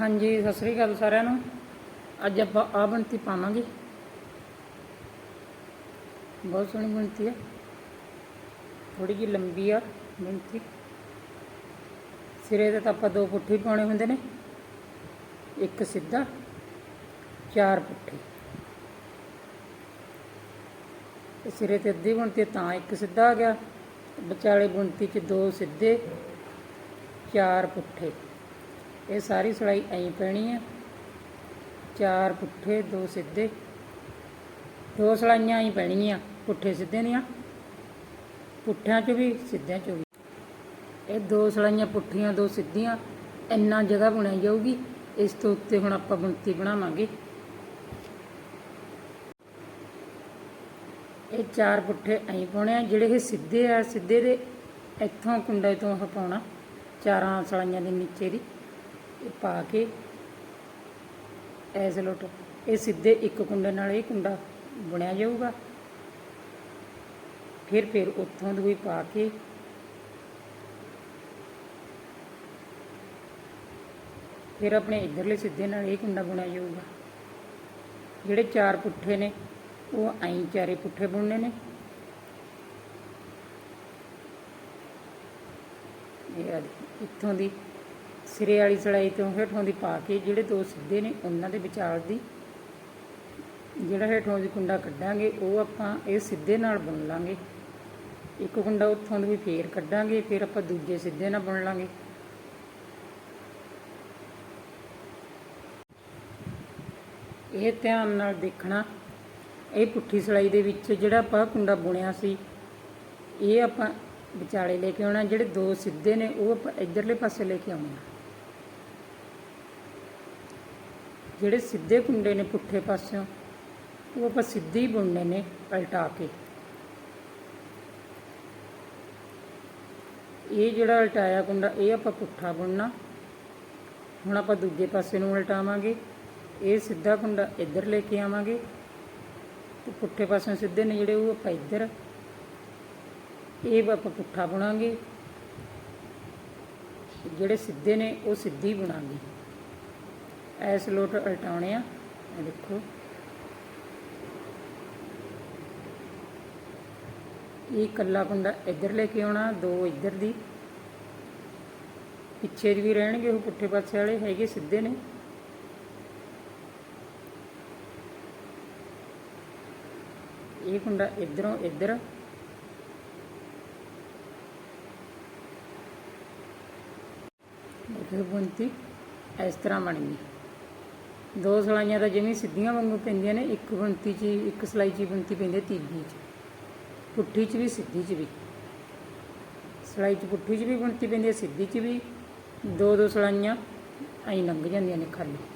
ਹਾਂਜੀ, ਸਤਿ ਸ੍ਰੀ ਅਕਾਲ ਸਾਰਿਆਂ ਨੂੰ। ਅੱਜ ਆਪਾਂ ਆ ਬਣਤੀ ਪਾਵਾਂਗੇ। ਬਹੁਤ ਸੋਹਣੀ ਬਣਤੀ ਹੈ ਥੋੜੀ ਜਿਹੀ ਲੰਬੀ ਆ ਬਣਤੀ। ਸਿਰੇ ਤੇ ਤਾਂ ਆਪਾਂ ਦੋ ਪੁੱਠੇ ਪਾਉਣੇ ਹੁੰਦੇ ਨੇ। ਇੱਕ ਸਿੱਧਾ, ਚਾਰ ਪੁੱਠੇ। ਸਿਰੇ ਤੇ ਅੱਧੀ ਬੁਣਤੀ ਤਾਂ ਇੱਕ ਸਿੱਧਾ ਆ ਗਿਆ। ਵਿਚਾਲੇ ਬੁਣਤੀ 'ਚ ਦੋ ਸਿੱਧੇ, ਚਾਰ ਪੁੱਠੇ। ਇਹ ਸਾਰੀ ਸਲਾਈ ਐਂ ਪੈਣੀ ਆ। ਚਾਰ ਪੁੱਠੇ, ਦੋ ਸਿੱਧੇ। ਦੋ ਸਲਾਈਆਂ ਐਂ ਪੈਣਗੀਆਂ ਪੁੱਠੇ ਸਿੱਧੇ ਦੀਆਂ। ਪੁੱਠਿਆਂ 'ਚ ਵੀ, ਸਿੱਧਿਆਂ 'ਚ ਵੀ। ਇਹ ਦੋ ਸਲਾਈਆਂ ਪੁੱਠੀਆਂ, ਦੋ ਸਿੱਧੀਆਂ, ਇੰਨਾ ਜਗ੍ਹਾ ਬਣਾਈ ਜਾਊਗੀ। ਇਸ ਤੋਂ ਉੱਤੇ ਹੁਣ ਆਪਾਂ ਬੁਣਤੀ ਬਣਾਵਾਂਗੇ। ਇਹ ਚਾਰ ਪੁੱਠੇ ਐਂ ਪਾਉਣੇ ਆ, ਜਿਹੜੇ ਇਹ ਸਿੱਧੇ ਆ, ਸਿੱਧੇ ਦੇ ਇੱਥੋਂ ਕੁੰਡੇ ਤੋਂ ਉਹ ਪਾਉਣਾ, ਚਾਰਾਂ ਸਲਾਈਆਂ ਦੇ ਨੀਚੇ ਦੀ। ਪਾ ਕੇ ਐਸ ਲੋਟ, ਇਹ ਸਿੱਧੇ ਇੱਕ ਕੁੰਡੇ ਨਾਲ ਇਹ ਕੁੰਡਾ ਬੁਣਿਆ ਜਾਊਗਾ। ਫਿਰ ਫਿਰ ਉੱਥੋਂ ਦੂਈ ਪਾ ਕੇ ਫਿਰ ਆਪਣੇ ਇਧਰਲੇ ਸਿੱਧੇ ਨਾਲ ਇਹ ਕੁੰਡਾ ਬੁਣਿਆ ਜਾਊਗਾ। ਜਿਹੜੇ ਚਾਰ ਪੁੱਠੇ ਨੇ, ਉਹ ਐਂ ਚਾਰੇ ਪੁੱਠੇ ਬੁਣਨੇ ਨੇ। ਇਹ ਇੱਥੋਂ ਦੀ ਸਿਰੇ ਵਾਲੀ ਸਲਾਈ ਤੋਂ ਹੇਠੋਂ ਦੀ ਪਾ ਕੇ ਜਿਹੜੇ ਦੋ ਸਿੱਧੇ ਨੇ ਉਹਨਾਂ ਦੇ ਵਿਚਾਲ ਦੀ ਜਿਹੜਾ ਹੇਠੋਂ ਦੀ ਕੁੰਡਾ ਕੱਢਾਂਗੇ, ਉਹ ਆਪਾਂ ਇਹ ਸਿੱਧੇ ਨਾਲ ਬੁਣ ਲਾਂਗੇ। ਇੱਕ ਕੁੰਡਾ ਉੱਥੋਂ ਦੀ ਵੀ ਫੇਰ ਕੱਢਾਂਗੇ, ਫਿਰ ਆਪਾਂ ਦੂਜੇ ਸਿੱਧੇ ਨਾਲ ਬੁਣ ਲਾਂਗੇ। ਇਹ ਧਿਆਨ ਨਾਲ ਦੇਖਣਾ, ਇਹ ਪੁੱਠੀ ਸਲਾਈ ਦੇ ਵਿੱਚ ਜਿਹੜਾ ਆਪਾਂ ਕੁੰਡਾ ਬੁਣਿਆ ਸੀ, ਇਹ ਆਪਾਂ ਵਿਚਾਲੇ ਲੈ ਕੇ ਆਉਣਾ, ਜਿਹੜੇ ਦੋ ਸਿੱਧੇ ਨੇ, ਉਹ ਆਪਾਂ ਇਧਰਲੇ ਪਾਸੇ ਲੈ ਕੇ ਆਉਣੇ ਆ ਜਿਹੜੇ ਸਿੱਧੇ ਕੁੰਡੇ ਨੇ ਪੁੱਠੇ ਪਾਸਿਓਂ, ਉਹ ਆਪਾਂ ਸਿੱਧੇ ਹੀ ਬੁਣਨੇ ਨੇ ਪਲਟਾ ਕੇ। ਇਹ ਜਿਹੜਾ ਉਲਟਾਇਆ ਕੁੰਡਾ, ਇਹ ਆਪਾਂ ਪੁੱਠਾ ਬੁਣਨਾ। ਹੁਣ ਆਪਾਂ ਦੂਜੇ ਪਾਸੇ ਨੂੰ ਉਲਟਾਵਾਂਗੇ। ਇਹ ਸਿੱਧਾ ਕੁੰਡਾ ਇੱਧਰ ਲੈ ਕੇ ਆਵਾਂਗੇ। ਤੇ ਪੁੱਠੇ ਪਾਸਿਓਂ ਸਿੱਧੇ ਨੇ ਜਿਹੜੇ, ਉਹ ਆਪਾਂ ਇੱਧਰ। ਇਹ ਆਪਾਂ ਪੁੱਠਾ ਬੁਣਾਂਗੇ। ਜਿਹੜੇ ਸਿੱਧੇ ਨੇ, ਉਹ ਸਿੱਧੀ ਬੁਣਾਂਗੇ। ਐਸ ਲੋਟ ਉਲਟਾਉਣੇ ਆ। ਇਹ ਦੇਖੋ। ਇਹ ਕੱਲਾ ਕੁੰਡਾ ਇੱਧਰ ਲੈ ਕੇ ਆਉਣਾ, ਦੋ ਇੱਧਰ ਦੀ। ਪਿੱਛੇ ਦੀ ਵੀ ਰਹਿਣਗੇ, ਉਹ ਪੁੱਠੇ ਪਾਸੇ ਵਾਲੇ ਹੈਗੇ, ਸਿੱਧੇ ਨੇ। ਇਹ ਕੁੰਡਾ ਇਧਰੋਂ ਇੱਧਰ। ਦੇਖੋ, ਬੁਣਤੀ ਇਸ ਤਰ੍ਹਾਂ ਬਣ ਗਈ। ਦੋ ਸਲਾਈਆਂ ਤਾਂ ਜਿਵੇਂ ਸਿੱਧੀਆਂ ਵਾਂਗੂ ਪੈਂਦੀਆਂ ਨੇ, ਇੱਕ ਬੁਣਤੀ 'ਚ ਇੱਕ ਸਲਾਈ 'ਚ ਹੀ ਬੁਣਤੀ ਪੈਂਦੀ ਹੈ ਤੀਜੀ 'ਚ। ਪੁੱਠੀ 'ਚ ਵੀ, ਸਿੱਧੀ 'ਚ ਵੀ। ਸਲਾਈ 'ਚ ਪੁੱਠੀ 'ਚ ਵੀ ਬੁਣਤੀ ਪੈਂਦੀ ਹੈ, ਸਿੱਧੀ 'ਚ ਵੀ। ਦੋ ਦੋ ਸਲਾਈਆਂ ਐਂ ਲੰਘ ਜਾਂਦੀਆਂ ਨੇ ਖਾਲੀ।